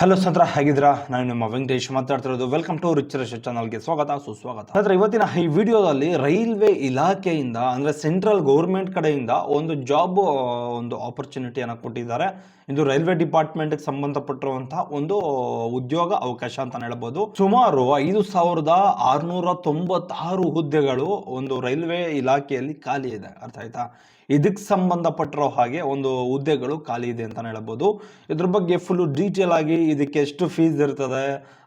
Hello ಸಂತ್ರ ಹೇಗಿದ್ದೀರಾ ನಾನು ನಿಮ್ಮ ವೆಂಕಟೇಶ್ ಮಾತಾಡ್ತಿರೋದು. ವೆಲ್ಕಮ್ ಟು ರಿಚ್ ಚಾನಲ್ಗೆ ಸ್ವಾಗತ, ಸುಸ್ವಾಗತ. ನಂತರ ಇವತ್ತಿನ ಈ ವಿಡಿಯೋದಲ್ಲಿ ರೈಲ್ವೆ ಇಲಾಖೆಯಿಂದ, ಅಂದರೆ ಸೆಂಟ್ರಲ್ ಗೌರ್ಮೆಂಟ್ ಕಡೆಯಿಂದ ಒಂದು ಜಾಬ್ ಒಂದು ಆಪರ್ಚುನಿಟಿಯನ್ನು ಕೊಟ್ಟಿದ್ದಾರೆ. ಇದು ರೈಲ್ವೆ ಡಿಪಾರ್ಟ್ಮೆಂಟ್ಗೆ ಸಂಬಂಧಪಟ್ಟಿರುವಂತಹ ಒಂದು ಉದ್ಯೋಗ ಅವಕಾಶ ಅಂತ ಹೇಳ್ಬೋದು. ಸುಮಾರು ಐದು ಸಾವಿರದ ಆರುನೂರ ತೊಂಬತ್ತಾರು ಹುದ್ದೆಗಳು ಒಂದು ರೈಲ್ವೆ ಇಲಾಖೆಯಲ್ಲಿ ಖಾಲಿ ಇದೆ. ಅರ್ಥ ಆಯ್ತಾ? ಇದಕ್ಕೆ ಸಂಬಂಧಪಟ್ಟಿರೋ ಹಾಗೆ ಒಂದು ಹುದ್ದೆಗಳು ಖಾಲಿ ಇದೆ ಅಂತ ಹೇಳ್ಬೋದು. ಇದ್ರ ಬಗ್ಗೆ ಫುಲ್ಲು ಡೀಟೇಲ್ ಆಗಿ ಇದಕ್ಕೆ ಎಷ್ಟು ಫೀಸ್ ಇರ್ತದೆ?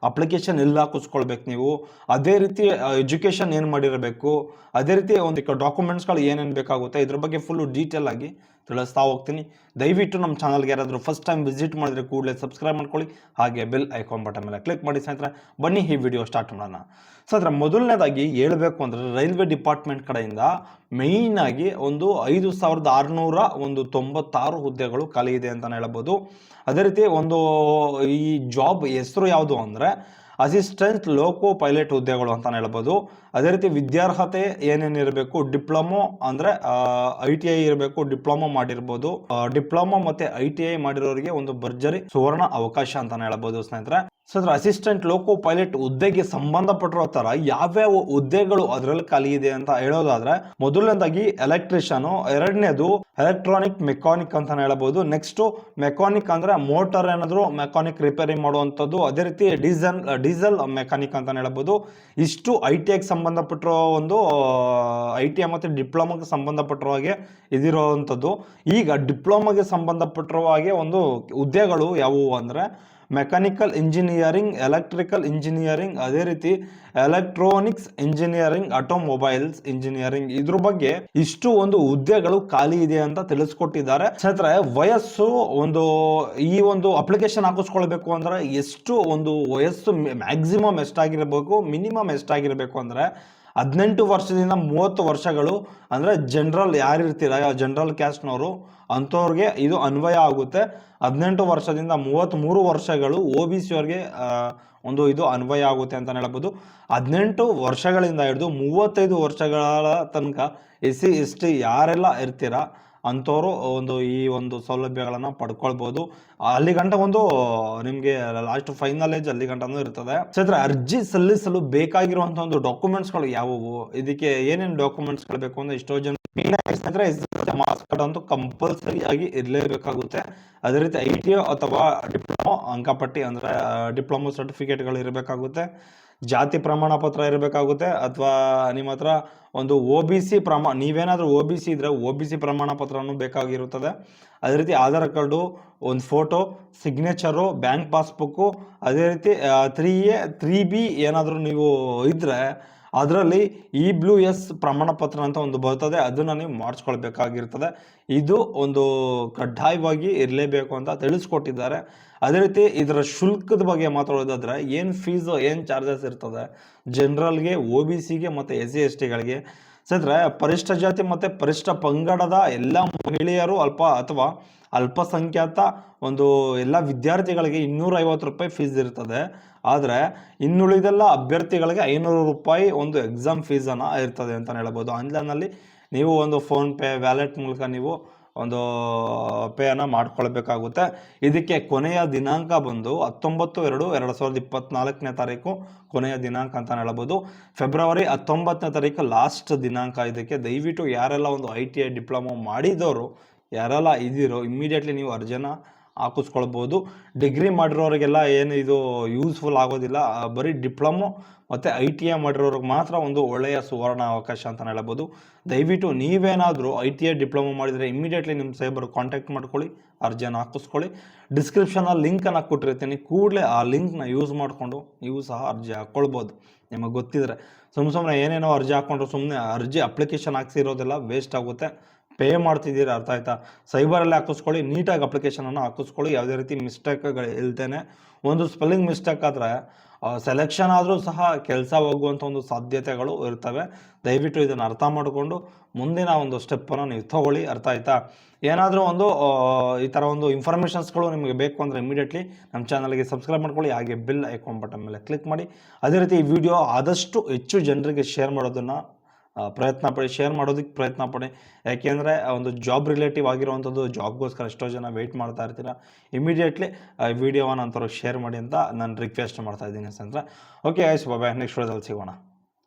ಅಪ್ಲಿಕೇಶನ್ ಎಲ್ಲ ಹಾಕಿಸ್ಕೊಳ್ಬೇಕು ನೀವು? ಅದೇ ರೀತಿ ಎಜುಕೇಷನ್ ಏನು ಮಾಡಿರಬೇಕು? ಅದೇ ರೀತಿ ಒಂದು ಡಾಕ್ಯುಮೆಂಟ್ಸ್ಗಳು ಏನೇನು ಬೇಕಾಗುತ್ತೆ? ಇದ್ರ ಬಗ್ಗೆ ಫುಲ್ಲು ಡೀಟೇಲ್ ಆಗಿ ತಿಳಿಸ್ತಾ ಹೋಗ್ತೀನಿ. ದಯವಿಟ್ಟು ನಮ್ಮ ಚಾನಲ್ಗೆ ಯಾರಾದರೂ ಫಸ್ಟ್ ಟೈಮ್ ವಿಸಿಟ್ ಮಾಡಿದರೆ ಕೂಡಲೇ ಸಬ್ಸ್ಕ್ರೈಬ್ ಮಾಡ್ಕೊಳ್ಳಿ. ಹಾಗೆ ಬೆಲ್ ಐಕಾನ್ ಬಟನ್ ಮೇಲೆ ಕ್ಲಿಕ್ ಮಾಡಿ ಸ್ನೇಹಿತರೆ, ಬನ್ನಿ ಈ ವಿಡಿಯೋ ಸ್ಟಾರ್ಟ್ ಮಾಡೋಣ. ಸ್ನೇಹಿತರೆ, ಮೊದಲನೇದಾಗಿ ಹೇಳಬೇಕು ಅಂದರೆ ರೈಲ್ವೆ ಡಿಪಾರ್ಟ್ಮೆಂಟ್ ಕಡೆಯಿಂದ ಮೇಯ್ನ್ ಆಗಿ ಒಂದು ಐದು ಸಾವಿರದ ಆರುನೂರ ಒಂದು ತೊಂಬತ್ತಾರು ಹುದ್ದೆಗಳು ಖಾಲಿ ಇದೆ ಅಂತ ಹೇಳಬಹುದು ಅದೇ ರೀತಿ ಒಂದು ಈ ಜಾಬ್ ಹೆಸರು ಯಾವುದು ಅಂದರೆ ಅಸಿಸ್ಟೆಂಟ್ ಲೋಕೋ ಪೈಲಟ್ ಹುದ್ದೆಗಳು ಅಂತ ಹೇಳ್ಬೋದು. ಅದೇ ರೀತಿ ವಿದ್ಯಾರ್ಹತೆ ಏನೇನು ಇರಬೇಕು? ಡಿಪ್ಲೊಮೊ ಅಂದರೆ ಐ ಟಿ ಐ ಇರಬೇಕು, ಡಿಪ್ಲೊಮೊ ಮಾಡಿರ್ಬೋದು. ಡಿಪ್ಲೊಮೊ ಮತ್ತೆ ಐ ಟಿ ಐ ಮಾಡಿರೋರಿಗೆ ಒಂದು ಭರ್ಜರಿ ಸುವರ್ಣ ಅವಕಾಶ ಅಂತ ಹೇಳ್ಬೋದು ಸ್ನೇಹಿತರೆ. ಸರ್ ಅಸಿಸ್ಟೆಂಟ್ ಲೋಕೋ ಪೈಲಟ್ ಹುದ್ದೆಗೆ ಸಂಬಂಧಪಟ್ಟಿರೋ ಥರ ಯಾವ್ಯಾವ ಹುದ್ದೆಗಳು ಅದರಲ್ಲಿ ಖಾಲಿ ಇದೆ ಅಂತ ಹೇಳೋದಾದ್ರೆ, ಮೊದಲನೇದಾಗಿ ಎಲೆಕ್ಟ್ರಿಷಿಯನ್ ಎರಡನೇದು ಎಲೆಕ್ಟ್ರಾನಿಕ್ ಮೆಕ್ಯಾನಿಕ್ ಅಂತ ಹೇಳ್ಬೋದು. ನೆಕ್ಸ್ಟ್ ಮೆಕ್ಯಾನಿಕ್ ಅಂದ್ರೆ ಮೋಟರ್ ಏನಾದ್ರು ಮೆಕಾನಿಕ್ ರಿಪೇರಿ ಮಾಡುವಂಥದ್ದು, ಅದೇ ರೀತಿ ಡೀಸೆಲ್ ಡೀಸೆಲ್ ಮೆಕ್ಯಾನಿಕ್ ಅಂತ ಹೇಳ್ಬೋದು. ಇಷ್ಟು ಐ ಟಿ ಐಗೆ ಸಂಬಂಧಪಟ್ಟಿರೋ ಒಂದು ಐ ಟಿ ಐ ಮತ್ತು ಡಿಪ್ಲೊಮಾಗೆ ಸಂಬಂಧಪಟ್ಟಿರೋ ಹಾಗೆ ಇದಿರೋವಂಥದ್ದು. ಈಗ ಡಿಪ್ಲೊಮಾಗೆ ಸಂಬಂಧಪಟ್ಟಿರೋ ಹಾಗೆ ಒಂದು ಹುದ್ದೆಗಳು ಯಾವುವು ಅಂದರೆ ಮೆಕ್ಯಾನಿಕಲ್ ಇಂಜಿನಿಯರಿಂಗ್, ಎಲೆಕ್ಟ್ರಿಕಲ್ ಇಂಜಿನಿಯರಿಂಗ್, ಅದೇ ರೀತಿ ಎಲೆಕ್ಟ್ರಾನಿಕ್ಸ್ ಇಂಜಿನಿಯರಿಂಗ್, ಆಟೋಮೊಬೈಲ್ಸ್ ಇಂಜಿನಿಯರಿಂಗ್. ಇದ್ರ ಬಗ್ಗೆ ಇಷ್ಟು ಒಂದು ಹುದ್ದೆಗಳು ಖಾಲಿ ಇದೆ ಅಂತ ತಿಳಿಸ್ಕೊಟ್ಟಿದ್ದಾರೆ. ಸ್ನೇಹಿತರೆ ವಯಸ್ಸು ಒಂದು ಈ ಒಂದು ಅಪ್ಲಿಕೇಶನ್ ಹಾಕಿಸ್ಕೊಳ್ಬೇಕು ಅಂದ್ರೆ ಎಷ್ಟು ಒಂದು ವಯಸ್ಸು ಮ್ಯಾಕ್ಸಿಮಮ್ ಎಷ್ಟಾಗಿರ್ಬೇಕು, ಮಿನಿಮಮ್ ಎಷ್ಟಾಗಿರ್ಬೇಕು ಅಂದ್ರೆ ಹದಿನೆಂಟು ವರ್ಷದಿಂದ ಮೂವತ್ತು ವರ್ಷಗಳು ಅಂದರೆ ಜನರಲ್ ಯಾರಿರ್ತೀರ ಜನರಲ್ ಕ್ಯಾಸ್ಟ್ನವರು ಅಂಥವ್ರಿಗೆ ಇದು ಅನ್ವಯ ಆಗುತ್ತೆ. ಹದಿನೆಂಟು ವರ್ಷದಿಂದ ಮೂವತ್ತ್ಮೂರು ವರ್ಷಗಳು ಒ ಬಿ ಸಿಯವ್ರಿಗೆ ಒಂದು ಇದು ಅನ್ವಯ ಆಗುತ್ತೆ ಅಂತ ಹೇಳ್ಬೋದು. ಹದಿನೆಂಟು ವರ್ಷಗಳಿಂದ ಹಿಡಿದು ಮೂವತ್ತೈದು ವರ್ಷಗಳ ತನಕ ಎಸ್ ಸಿ ಎಸ್ ಟಿ ಯಾರೆಲ್ಲ ಇರ್ತೀರ? ಅಂಥವರು ಒಂದು ಈ ಒಂದು ಸೌಲಭ್ಯಗಳನ್ನು ಪಡ್ಕೊಳ್ಬೋದು. ಅಲ್ಲಿ ಗಂಟ ಒಂದು, ನಿಮಗೆ ಲಾಸ್ಟ್ ಫೈನಲ್ ಏಜ್ ಅಲ್ಲಿ ಗಂಟನೂ ಇರ್ತದೆ. ಅರ್ಜಿ ಸಲ್ಲಿಸಲು ಬೇಕಾಗಿರುವಂಥ ಒಂದು ಡಾಕ್ಯುಮೆಂಟ್ಸ್ಗಳು ಯಾವುವು? ಇದಕ್ಕೆ ಏನೇನು ಡಾಕ್ಯುಮೆಂಟ್ಸ್ಗಳು ಬೇಕು ಅಂದ್ರೆ ಎಷ್ಟೋ ಜನ ಅಂದ್ರೆ ಮಾರ್ಕ್ಸ್ ಕಾರ್ಡ್ ಅಂತೂ ಕಂಪಲ್ಸರಿ ಆಗಿ ಇರಲೇಬೇಕಾಗುತ್ತೆ. ಅದೇ ರೀತಿ ಐ ಟಿ ಅಥವಾ ಡಿಪ್ಲೊಮೊ ಅಂಕಪಟ್ಟಿ ಅಂದ್ರೆ ಡಿಪ್ಲೊಮೊ ಸರ್ಟಿಫಿಕೇಟ್ಗಳು ಇರಬೇಕಾಗುತ್ತೆ. ಜಾತಿ ಪ್ರಮಾಣ ಪತ್ರ ಇರಬೇಕಾಗುತ್ತೆ ಅಥವಾ ನಿಮ್ಮ ಹತ್ರ ಒಂದು ಒ ಬಿ ಸಿ ಪ್ರಮಾ, ನೀವೇನಾದರೂ ಒ ಬಿ ಸಿ ಇದ್ದರೆ ಒ ಬಿ ಸಿ ಪ್ರಮಾಣ ಪತ್ರನೂ ಬೇಕಾಗಿರುತ್ತದೆ. ಅದೇ ರೀತಿ ಆಧಾರ್ ಕಾರ್ಡು, ಒಂದು ಫೋಟೋ ಸಿಗ್ನೇಚರು ಬ್ಯಾಂಕ್ ಪಾಸ್ಬುಕ್ಕು ಅದೇ ರೀತಿ ತ್ರೀ ಎ ತ್ರೀ ಬಿ ಏನಾದರೂ ನೀವು ಇದ್ದರೆ ಅದರಲ್ಲಿ ಇ ಬ್ಲೂ ಎಸ್ ಪ್ರಮಾಣ ಪತ್ರ ಅಂತ ಒಂದು ಬರ್ತದೆ, ಅದನ್ನು ನೀವು ಮಾಡಿಸ್ಕೊಳ್ಬೇಕಾಗಿರ್ತದೆ. ಇದು ಒಂದು ಕಡ್ಡಾಯವಾಗಿ ಇರಲೇಬೇಕು ಅಂತ ತಿಳಿಸ್ಕೊಟ್ಟಿದ್ದಾರೆ. ಅದೇ ರೀತಿ ಇದರ ಶುಲ್ಕದ ಬಗ್ಗೆ ಮಾತಾಡೋದಾದ್ರೆ, ಏನು ಫೀಸು ಏನು ಚಾರ್ಜಸ್ ಇರ್ತದೆ? ಜನರಲ್ಗೆ ಒ ಬಿ ಸಿಗೆ ಮತ್ತು ಎಸ್ ಸಿ ಎಸ್ ಟಿಗಳಿಗೆ ಸದ್ರೆ ಪರಿಷ್ಠ ಜಾತಿ ಮತ್ತು ಪರಿಷ್ಠ ಪಂಗಡದ ಎಲ್ಲ ಮಹಿಳೆಯರು ಅಲ್ಪ ಅಥವಾ ಅಲ್ಪಸಂಖ್ಯಾತ ಒಂದು ಎಲ್ಲ ವಿದ್ಯಾರ್ಥಿಗಳಿಗೆ ಇನ್ನೂರ ಐವತ್ತು ರೂಪಾಯಿ ಫೀಸ್ ಇರ್ತದೆ. ಆದರೆ ಇನ್ನುಳಿದೆಲ್ಲ ಅಭ್ಯರ್ಥಿಗಳಿಗೆ ಐನೂರು ರೂಪಾಯಿ ಒಂದು ಎಕ್ಸಾಮ್ ಫೀಸನ್ನು ಇರ್ತದೆ ಅಂತಲೇ ಹೇಳ್ಬೋದು. ಆನ್ಲೈನಲ್ಲಿ ನೀವು ಒಂದು ಫೋನ್ಪೇ ವ್ಯಾಲೆಟ್ ಮೂಲಕ ನೀವು ಒಂದು ಪೇಯನ್ನು ಮಾಡ್ಕೊಳ್ಬೇಕಾಗುತ್ತೆ. ಇದಕ್ಕೆ ಕೊನೆಯ ದಿನಾಂಕ ಬಂದು ಹತ್ತೊಂಬತ್ತು ಎರಡು ಎರಡು ಸಾವಿರದ ಇಪ್ಪತ್ನಾಲ್ಕನೇ ತಾರೀಕು ಕೊನೆಯ ದಿನಾಂಕ ಅಂತ ಹೇಳ್ಬೋದು. ಫೆಬ್ರವರಿ ಹತ್ತೊಂಬತ್ತನೇ ತಾರೀಕು ಲಾಸ್ಟ್ ದಿನಾಂಕ ಇದಕ್ಕೆ. ದಯವಿಟ್ಟು ಯಾರೆಲ್ಲ ಒಂದು ಐ ಟಿ ಐ ಡಿಪ್ಲೊಮೊ ಮಾಡಿದವರು, ಯಾರೆಲ್ಲ ಇದ್ದೀರೋ, ಇಮ್ಮಿಡಿಯೇಟ್ಲಿ ನೀವು ಅರ್ಜಿನ ಹಾಕಿಸ್ಕೊಳ್ಬೋದು. ಡಿಗ್ರಿ ಮಾಡಿರೋರಿಗೆಲ್ಲ ಏನು ಇದು ಯೂಸ್ಫುಲ್ ಆಗೋದಿಲ್ಲ. ಬರೀ ಡಿಪ್ಲೊಮೊ ಮತ್ತು ಐ ಟಿ ಐ ಮಾಡಿರೋರಿಗೆ ಮಾತ್ರ ಒಂದು ಒಳ್ಳೆಯ ಸುವರ್ಣ ಅವಕಾಶ ಅಂತ ಹೇಳ್ಬೋದು. ದಯವಿಟ್ಟು ನೀವೇನಾದರೂ ಐ ಟಿ ಐ ಡಿಪ್ಲೊಮೊ ಮಾಡಿದರೆ ಇಮಿಡಿಯೇಟ್ಲಿ ನಿಮ್ಮ ಸೈಬರ್ ಕಾಂಟ್ಯಾಕ್ಟ್ ಮಾಡ್ಕೊಳ್ಳಿ, ಅರ್ಜಿಯನ್ನು ಹಾಕಿಸ್ಕೊಳ್ಳಿ. ಡಿಸ್ಕ್ರಿಪ್ಷನಲ್ಲಿ ಲಿಂಕನ್ನು ಕೊಟ್ಟಿರ್ತೀನಿ. ಕೂಡಲೇ ಆ ಲಿಂಕ್ನ ಯೂಸ್ ಮಾಡಿಕೊಂಡು ನೀವು ಸಹ ಅರ್ಜಿ ಹಾಕ್ಕೊಳ್ಬೋದು. ನಿಮಗೆ ಗೊತ್ತಿದ್ರೆ ಸುಮ್ಮ ಸುಮ್ಮನೆ ಏನೇನೋ ಅರ್ಜಿ ಹಾಕ್ಕೊಂಡ್ರು ಸುಮ್ಮನೆ ಅರ್ಜಿ ಅಪ್ಲಿಕೇಶನ್ ಹಾಕ್ಸಿರೋದೆಲ್ಲ ವೇಸ್ಟ್ ಆಗುತ್ತೆ. ಪೇ ಮಾಡ್ತಿದ್ದೀರ, ಅರ್ಥ ಆಯ್ತಾ? ಸೈಬರಲ್ಲಿ ಹಾಕಿಸ್ಕೊಳ್ಳಿ, ನೀಟಾಗಿ ಅಪ್ಲಿಕೇಶನನ್ನು ಹಾಕಿಸ್ಕೊಳ್ಳಿ. ಯಾವುದೇ ರೀತಿ ಮಿಸ್ಟೇಕ್ಗಳು ಇಲ್ದೇನೆ. ಒಂದು ಸ್ಪೆಲ್ಲಿಂಗ್ ಮಿಸ್ಟೇಕ್ ಆದರೆ ಸೆಲೆಕ್ಷನ್ ಆದರೂ ಸಹ ಕೆಲಸ ಹೋಗುವಂಥ ಒಂದು ಸಾಧ್ಯತೆಗಳು ಇರ್ತವೆ. ದಯವಿಟ್ಟು ಇದನ್ನು ಅರ್ಥ ಮಾಡಿಕೊಂಡು ಮುಂದಿನ ಒಂದು ಸ್ಟೆಪ್ಪನ್ನು ನೀವು ತಗೊಳ್ಳಿ, ಅರ್ಥ ಆಯ್ತಾ? ಏನಾದರೂ ಒಂದು ಈ ಥರ ಒಂದು ಇನ್ಫಾರ್ಮೇಷನ್ಸ್ಗಳು ನಿಮಗೆ ಬೇಕು ಅಂದರೆ ಇಮಿಡಿಯೇಟ್ಲಿ ನಮ್ಮ ಚಾನಲ್ಗೆ ಸಬ್ಸ್ಕ್ರೈಬ್ ಮಾಡ್ಕೊಳ್ಳಿ. ಹಾಗೆ ಬಿಲ್ ಐಕಾನ್ ಬಟನ್ ಮೇಲೆ ಕ್ಲಿಕ್ ಮಾಡಿ. ಅದೇ ರೀತಿ ಈ ವಿಡಿಯೋ ಆದಷ್ಟು ಹೆಚ್ಚು ಜನರಿಗೆ ಶೇರ್ ಮಾಡೋದನ್ನು ಪ್ರಯತ್ನ ಪಡಿ ಶೇರ್ ಮಾಡೋದಕ್ಕೆ ಪ್ರಯತ್ನ ಪಡಿ. ಯಾಕೆಂದರೆ ಒಂದು ಜಾಬ್ ರಿಲೇಟಿವ್ ಆಗಿರುವಂಥದ್ದು ಜಾಬ್ಗೋಸ್ಕರ ಎಷ್ಟೋ ಜನ ವೆಯ್ಟ್ ಮಾಡ್ತಾ ಇರ್ತೀರ. ಇಮಿಡಿಯೇಟ್ಲಿ ವಿಡಿಯೋವನ್ನು ಅಂತವ್ರಿಗೆ ಶೇರ್ ಮಾಡಿ ಅಂತ ನಾನು ರಿಕ್ವೆಸ್ಟ್ ಮಾಡ್ತಾ ಇದ್ದೀನಿ ಸ್ನೇಹಿತರೆ ಓಕೆ ಆಯ್ತು ಬಾಯ್ ನೆಕ್ಸ್ಟ್ ವಿಡಿಯೋದಲ್ಲಿ ಸಿಗೋಣ.